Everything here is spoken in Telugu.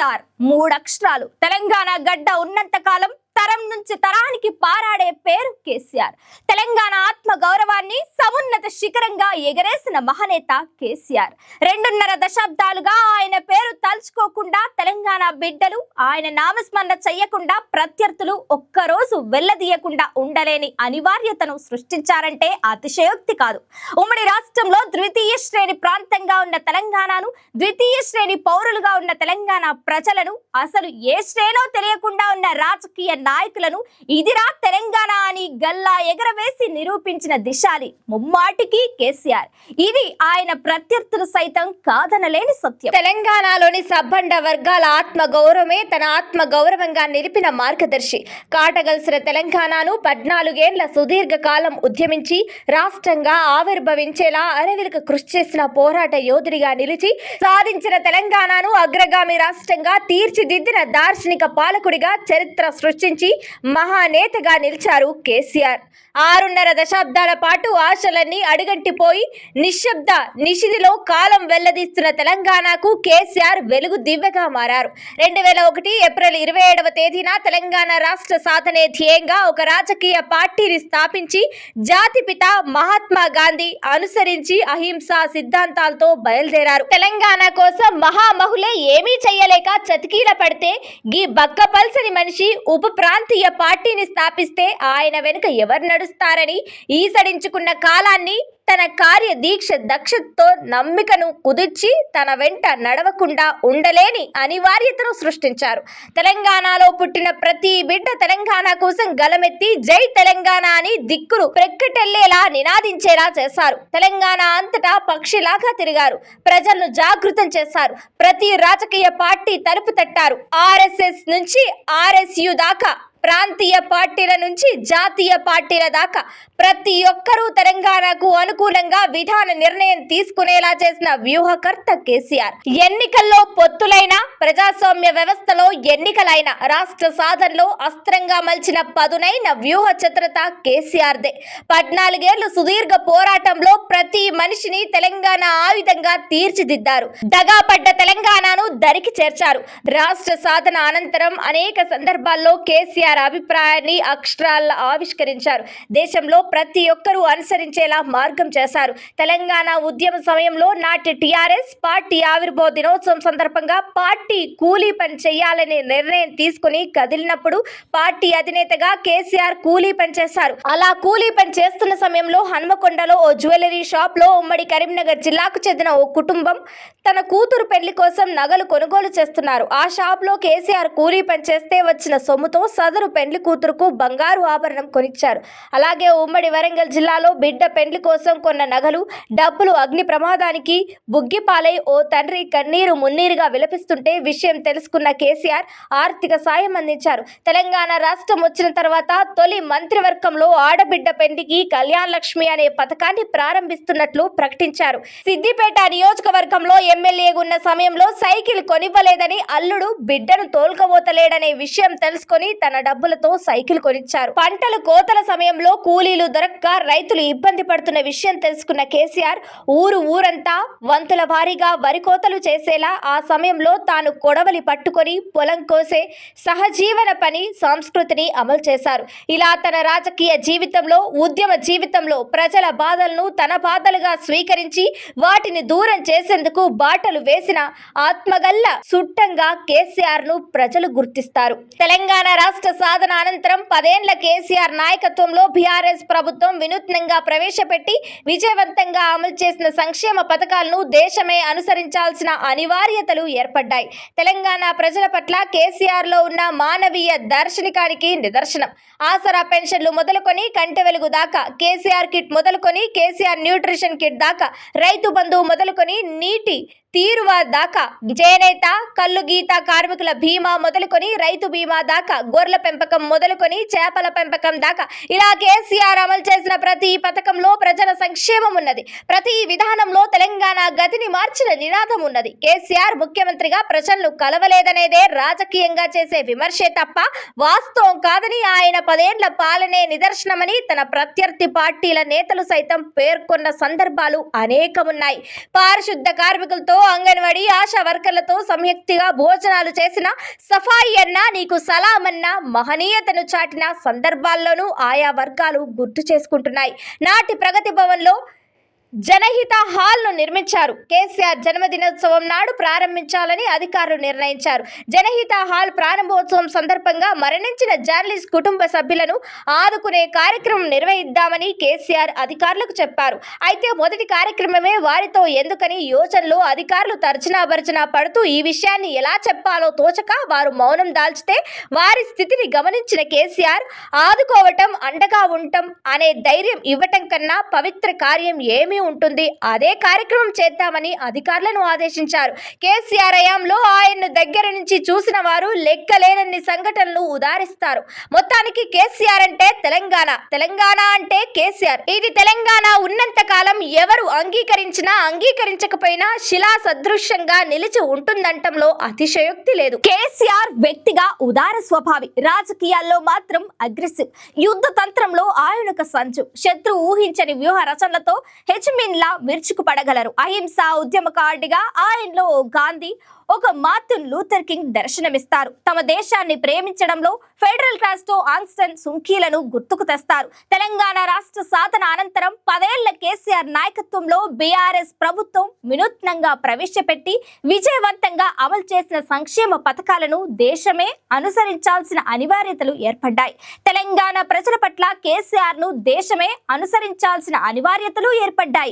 కేసీఆర్ మూడక్షరాలు తెలంగాణ గడ్డ ఉన్నంత కాలం తరం నుంచి తరానికి పారాడే పేరు కేసీఆర్. తెలంగాణ ఆత్మ గౌరవాన్ని సమున్నత శిఖరంగా ఎగరేసిన మహనేత కేసీఆర్. రెండున్నర దశాబ్దాలుగా ఆయన పేరు తలుచుకోకుండా తెలంగాణ బిడ్డలు ఆయన నామస్మరణ చెయ్యకుండా ప్రత్యర్థులు ఒక్కరోజు వెళ్ళదీయకుండా ఉండలేని అనివార్యతను సృష్టించారంటే అతిశయోక్తి కాదు. ఉమ్మడి రాష్ట్రంలో ద్వితీయ శ్రేణి ప్రాంతంగా ఉన్న తెలంగాణను ద్వితీయ శ్రేణి పౌరులుగా ఉన్న తెలంగాణ ప్రజలను అసలు ఏ శ్రేణో తెలియకుండా ఉన్న రాజకీయ నాయకులను ఇదిరా తెలంగాణ అని గల్లా ఎగరవేసి నిరూపించిన దిశాలి ముమ్మాటికి కేసీఆర్. ఇది ఆయన ప్రత్యర్థులు సైతం కాదనలేని సత్యం. తెలంగాణలోని సబ్బండ వర్గాల ఆత్మ గౌరవమే తన ఆత్మ గౌరవంగా నిలిపిన మార్గదర్శి. కాటగలిసిన తెలంగాణను పద్నాలుగేండ్ల సుదీర్ఘ కాలం ఉద్యమించి రాష్ట్రంగా ఆవిర్భవించేలా అరవిలకు కృషి చేసిన పోరాట యోధుడిగా నిలిచి సాధించిన తెలంగాణను అగ్రగామి రాష్ట్రంగా తీర్చిదిద్దిన దార్శనిక పాలకుడిగా చరిత్ర సృష్టించి మహానేతగా నిలిచారు కేసీఆర్. ఆరున్నర దశాబ్దాల పాటు ఆశలన్నీ అడుగంటిపోయి నిశ్శబ్ద నిషిదిలో కాలం వెల్లదీస్తున్న తెలంగాణకు కేసీఆర్ వెలుగు దివ్యగా మారారు. రెండు వేల ఒకటి ఏప్రిల్ ఇరవై ఏడవ తేదీన తెలంగాణ రాష్ట్ర సాధనే ధ్యేయంగా ఒక రాజకీయ పార్టీని స్థాపించి జాతిపిత మహాత్మా గాంధీ అనుసరించి అహింసా సిద్ధాంతాలతో బయలుదేరారు. తెలంగాణ కోసం మహామహులే ఏమీ చెయ్యలేక చతికీల పడితే గీ బక్కపల్సని మనిషి ఉప ప్రాంతీయ పార్టీని స్థాపిస్తే ఆయన వెనుక ఎవరు నడుస్తారని ఈసడించుకున్న కాలాన్ని తన కార్య దీక్ష దక్షతతో నమ్మికను కుదిర్చి తన వెంట నడవకుండా ఉండలేని అనివార్యతను సృష్టించారు. తెలంగాణలో పుట్టిన ప్రతి బిడ్డ తెలంగాణ కోసం గలమెత్తి జై తెలంగాణ అని దిక్కులు ప్రక్కటెల్లేలా నినాదించేలా చేశారు. తెలంగాణ అంతటా పక్షిలాగా తిరిగారు. ప్రజలను జాగృతం చేశారు. ప్రతి రాజకీయ పార్టీ తలుపు తట్టారు. ఆర్ఎస్ఎస్ నుంచి ఆర్ఎస్యు దాకా ప్రాంతీయ పార్టీల నుంచి జాతీయ పార్టీల దాకా ప్రతి ఒక్కరూ తెలంగాణకు అనుకూలంగా విధాన నిర్ణయం తీసుకునేలా చేసిన వ్యూహకర్త కేసీఆర్. ఎన్నికల్లో పొత్తులైన ప్రజాస్వామ్య వ్యవస్థలో ఎన్నికలైన రాష్ట్ర సాధనలో అస్త్రంగా మలిచిన పదునైన వ్యూహ చతురత కేసీఆర్దే. పద్నాలుగేళ్ళు సుదీర్ఘ పోరాటంలో ప్రతి మనిషిని తెలంగాణ ఆయుధంగా తీర్చిదిద్దారు. దగాపడ్డ తెలంగాణను దరికి చేర్చారు. రాష్ట్ర సాధన అనంతరం అనేక సందర్భాల్లో కేసీఆర్ అభిప్రాయాన్ని అక్షరాల ఆవిష్కరించారు. దేశంలో ప్రతి ఒక్కరూ అనుసరించేలా మార్గం చేశారు. తెలంగాణ ఉద్యమ సమయంలో నాటి టీఆర్ఎస్ పార్టీ ఆవిర్భావ దినోత్సవం సందర్భంగా పార్టీ కూలీ పని చేయాలనే నిర్ణయం తీసుకుని కదిలినప్పుడు పార్టీ అధినేతగా కేసీఆర్ కూలీ పని చేశారు. అలా కూలీ పని చేస్తున్న సమయంలో హన్మకొండలో ఓ జ్యువెలరీ షాప్లో ఉమ్మడి కరీంనగర్ జిల్లాకు చెందిన ఓ కుటుంబం తన కూతురు పెళ్ళి కోసం నగలు కొనుగోలు చేస్తున్నారు. ఆ షాప్లో కేసీఆర్ కూలీ పని చేస్తే వచ్చిన సొమ్ముతో సదరు పెళ్ళి కూతురుకు బంగారు ఆభరణం కొనిచ్చారు. అలాగే ఉమ్మడి వరంగల్ జిల్లాలో బిడ్డ పెండ్లి కోసం కొన్న నగలు డబ్బులు అగ్ని ప్రమాదానికి బుగ్గిపాలై ఓ తండ్రి కన్నీరు మున్నీరుగా విలపిస్తుంటే విషయం తెలుసుకున్న కేసీఆర్ ఆర్థిక సాయం అందించారు. తెలంగాణ రాష్ట్రం వచ్చిన తర్వాత తొలి మంత్రివర్గంలో ఆడబిడ్డ పెండ్లికి కళ్యాణ్ లక్ష్మి అనే పథకాన్ని ప్రారంభిస్తున్నట్లు ప్రకటించారు. సిద్దిపేట నియోజకవర్గంలో ఎమ్మెల్యేగా ఉన్న సమయంలో సైకిల్ కొనివ్వలేదని అల్లుడు బిడ్డను తోలుకపోతలేడనే విషయం తెలుసుకొని తన డబ్బులతో సైకిల్ కొనిచ్చారు. పంటలు కోతల సమయంలో కూలీలు దొరక్క రైతులు ఇబ్బంది పడుతున్న విషయం తెలుసుకున్న కేసీఆర్ ఊరు ఊరంతా వంతుల వారీగా వరి కోతలు చేసేలా ఆ సమయంలో తాను కొడవలి పట్టుకొని పొలం కోసే సహజీవన పని సంస్కృతిని అమలు చేశారు. ఇలా తన రాజకీయ జీవితంలో ఉద్యమ జీవితంలో ప్రజల బాధలను తన బాధలుగా స్వీకరించి వాటిని దూరం చేసేందుకు బాటలు వేసిన ఆత్మగల్ల సుట్టంగా కేసీఆర్ను ప్రజలు గుర్తిస్తారు. తెలంగాణ రాష్ట్ర సాధన అనంతరం పదేండ్ల కేసీఆర్ నాయకత్వంలో బీఆర్ఎస్ ప్రభుత్వం వినూత్నంగా ప్రవేశపెట్టి విజయవంతంగా అమలు చేసిన సంక్షేమ పథకాలను దేశమే అనుసరించాల్సిన అనివార్యతలు ఏర్పడ్డాయి. తెలంగాణ ప్రజల పట్ల కేసీఆర్లో ఉన్న మానవీయ దార్శనికానికి నిదర్శనం. ఆసరా పెన్షన్లు మొదలుకొని కంటి వెలుగు దాకా కేసీఆర్ కిట్ మొదలుకొని కేసీఆర్ న్యూట్రిషన్ కిట్ దాకా రైతు బంధువు మొదలుకొని నీటి తీరువ దాకా చేనేత కళ్ళు గీత కార్మికుల బీమా మొదలుకొని రైతు బీమా దాకా గొర్రెల పెంపకం మొదలుకొని చేపల పెంపకం దాకా. ఇలా కేసీఆర్ అమలు చేసిన ప్రతి పథకంలో ప్రజల సంక్షేమం ఉన్నది. ప్రతి విధానంలో తెలంగాణ గతిని మార్చిన నినాదం ఉన్నది. కేసీఆర్ ముఖ్యమంత్రిగా ప్రజలను కలవలేదనేదే రాజకీయంగా చేసే విమర్శే తప్ప వాస్తవం కాదని ఆయన పదేండ్ల పాలనే నిదర్శనమని తన ప్రత్యర్థి పార్టీల నేతలు సైతం పేర్కొన్న సందర్భాలు అనేకమున్నాయి. పారిశుద్ధ కార్మికులతో అంగన్వాడీ ఆశా వర్కర్లతో సంయుక్తిగా భోజనాలు చేసిన సఫాయి అన్న నీకు సలామన్న మహనీయతను చాటిన సందర్భాల్లోనూ ఆయా వర్గాలు గుర్తు చేసుకుంటున్నాయి. నాటి ప్రగతి భవన్లో జనహిత హాల్ను నిర్మించారు. కేసీఆర్ జన్మదినోత్సవం నాడు ప్రారంభించాలని అధికారులు నిర్ణయించారు. జనహిత హాల్ ప్రారంభోత్సవం సందర్భంగా మరణించిన జర్నలిస్ట్ కుటుంబ సభ్యులను ఆదుకునే కార్యక్రమం నిర్వహిద్దామని కేసీఆర్ అధికారులకు చెప్పారు. అయితే మొదటి కార్యక్రమమే వారితో ఎందుకని యోచనలో అధికారులు తర్చనా భర్చనా పడుతూ ఈ విషయాన్ని ఎలా చెప్పాలో తోచక వారు మౌనం దాల్చితే వారి స్థితిని గమనించిన కేసీఆర్ ఆదుకోవటం అండగా ఉండటం అనే ధైర్యం ఇవ్వటం కన్నా పవిత్ర కార్యం ఏమీ ఉంటుంది. అదే కార్యక్రమం చేద్దామని అధికారులను ఆదేశించారు. కేసీఆర్ హయాంలో ఆయన్ను దగ్గర నుంచి చూసిన వారు లెక్కలేనన్ని సంఘటనలు ఉదారిస్తారు. మొత్తానికి కేసీఆర్ అంటే తెలంగాణ. తెలంగాణ అంటే కేసీఆర్. ఇది తెలంగాణ ఉన్నంత కాలం ఎవరు అంగీకరించినా అంగీకరించకపోయినా శిలా సదృశ్యంగా నిలిచి ఉంటుందంటంలో అతిశయోక్తి లేదు. కేసీఆర్ వ్యక్తిగా ఉదార స్వభావి రాజకీయాల్లో మాత్రం అగ్రెసివ్. యుద్ధ తంత్రంలో ఆయన సంచు. శత్రు ఊహించని వ్యూహ రచనలతో హెచ్ లా విరుచుకుపడగలరు. అహింస ఉద్యమకారుడిగా ఆయనలో గాంధీ ఒక మార్టిన్ లూథర్ కింగ్ దర్శనమిస్తారు. తమ దేశాన్ని ప్రేమించడంలో ఫెడరల్ రాష్ట్ర ఆంగ్స్టన్ సుంకీలను గుర్తుకు తెస్తారు. తెలంగాణ రాష్ట్ర సాధన అనంతరం పదేళ్ళ కేసీఆర్ నాయకత్వంలో బీఆర్ఎస్ ప్రభుత్వం వినూత్నంగా ప్రవేశపెట్టి విజయవంతంగా అమలు చేసిన సంక్షేమ పథకాలను దేశమే అనుసరించాల్సిన అనివార్యతలు ఏర్పడ్డాయి. తెలంగాణ ప్రజల పట్ల కేసీఆర్ను దేశమే అనుసరించాల్సిన అనివార్యతలు ఏర్పడ్డాయి.